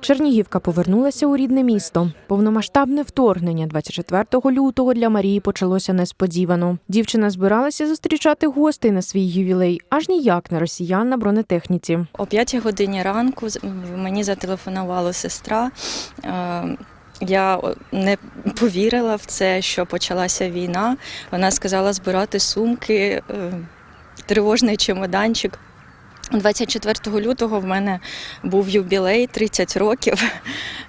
Чернігівка повернулася у рідне місто. Повномасштабне вторгнення 24 лютого для Марії почалося несподівано. Дівчина збиралася зустрічати гостей на свій ювілей, аж ніяк не росіян на бронетехніці. О 5 годині ранку мені зателефонувала сестра. Е, Я не повірила в це, що почалася війна. Вона сказала збирати сумки, е, тривожний чемоданчик. 24 лютого в мене був юбілей 30 років,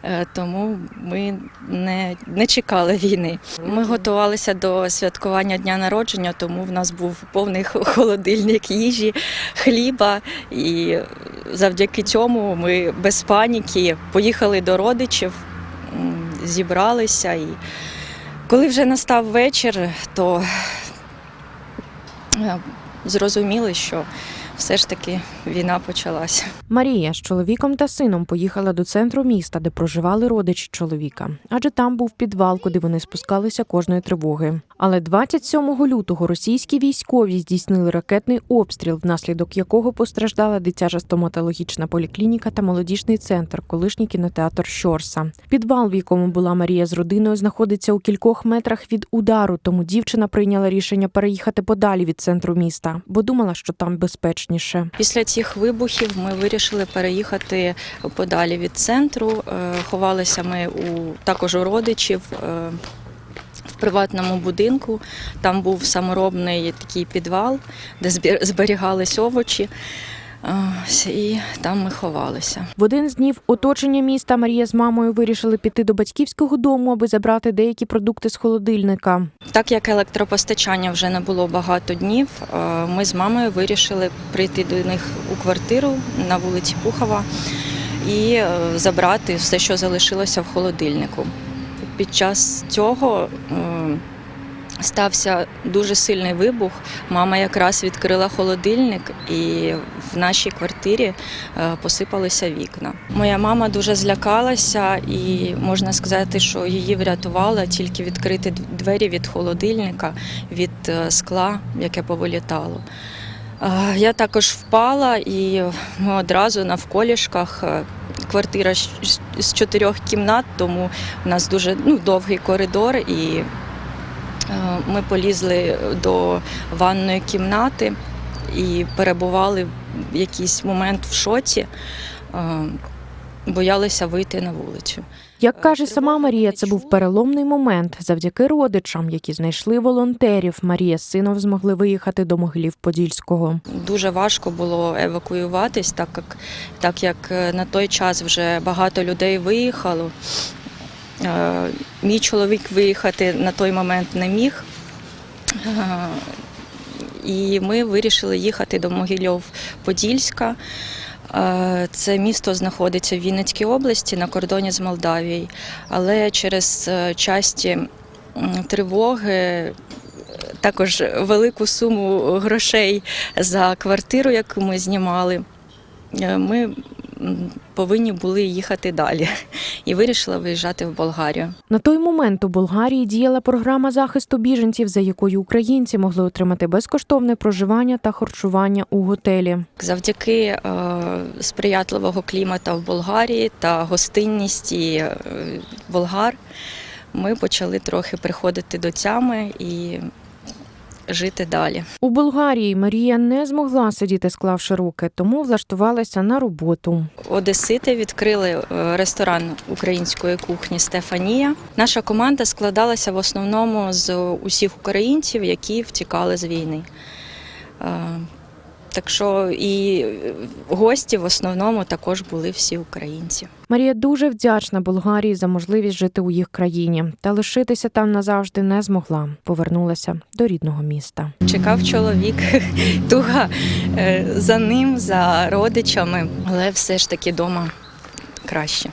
е, тому ми не, не чекали війни. Ми готувалися до святкування дня народження, тому в нас був повний холодильник їжі, хліба. І завдяки цьому ми без паніки поїхали до родичів, зібралися. І коли вже настав вечір, то е, зрозуміли, що все ж таки війна почалася. Марія з чоловіком та сином поїхала до центру міста, де проживали родичі чоловіка, адже там був підвал, куди вони спускалися кожної тривоги. Але 27 лютого російські військові здійснили ракетний обстріл, внаслідок якого постраждала дитяча стоматологічна поліклініка та молодіжний центр, колишній кінотеатр Щорса. Підвал, в якому була Марія з родиною, знаходиться у кількох метрах від удару, тому дівчина прийняла рішення переїхати подалі від центру міста, бо думала, що там безпечніше. Після цих вибухів ми вирішили переїхати подалі від центру. Е, Ховалися ми у також у родичів. е, приватному будинку там був саморобний такий підвал, де зберігались овочі, і там ми ховалися. В один з днів оточення міста Марія з мамою вирішили піти до батьківського дому, аби забрати деякі продукти з холодильника. Так як електропостачання вже не було багато днів, е, ми з мамою вирішили прийти до них у квартиру на вулиці Пухова і е, забрати все, що залишилося в холодильнику. Під час цього е, стався дуже сильний вибух. Мама якраз відкрила холодильник, і в нашій квартирі е, посипалися вікна. Моя мама дуже злякалася, і можна сказати, що її врятувало тільки відкрити двері від холодильника, від е, скла, яке повилітало. Е, Я також впала, і ми одразу навколішках. Квартира з- чотирьох кімнат, тому у нас дуже ну, довгий коридор, і ми полізли до ванної кімнати і перебували в якийсь момент в шоці, е, боялися вийти на вулицю. Як каже сама Марія, це був переломний момент. Завдяки родичам, які знайшли волонтерів, Марія з сином змогли виїхати до могилів Подільського. Дуже важко було евакуюватись, так як, так як е, на той час вже багато людей виїхало. Е, Мій чоловік виїхати на той момент не міг. Е, І ми вирішили їхати до Могильов-Подільська. Е, Це місто знаходиться в Вінницькій області на кордоні з Молдавією, але через часті тривоги також велику суму грошей за квартиру, яку ми знімали. Ми повинні були їхати далі і вирішила виїжджати в Болгарію. На той момент у Болгарії діяла програма захисту біженців, за якою українці могли отримати безкоштовне проживання та харчування у готелі. Завдяки е, сприятливого клімату в Болгарії та гостинності е, болгар ми почали трохи приходити до тями і жити далі. У Болгарії Марія не змогла сидіти, склавши руки, тому влаштувалася на роботу. Одесити відкрили е, ресторан української кухні Стефанія. Наша команда складалася в основному з усіх українців, які втікали з війни. Е, Так що і гості в основному також були всі українці. Марія дуже вдячна Болгарії за можливість жити у їх країні, та лишитися там назавжди не змогла. Повернулася до рідного міста. Чекав чоловік, туга е, за ним, за родичами, але все ж таки вдома краще.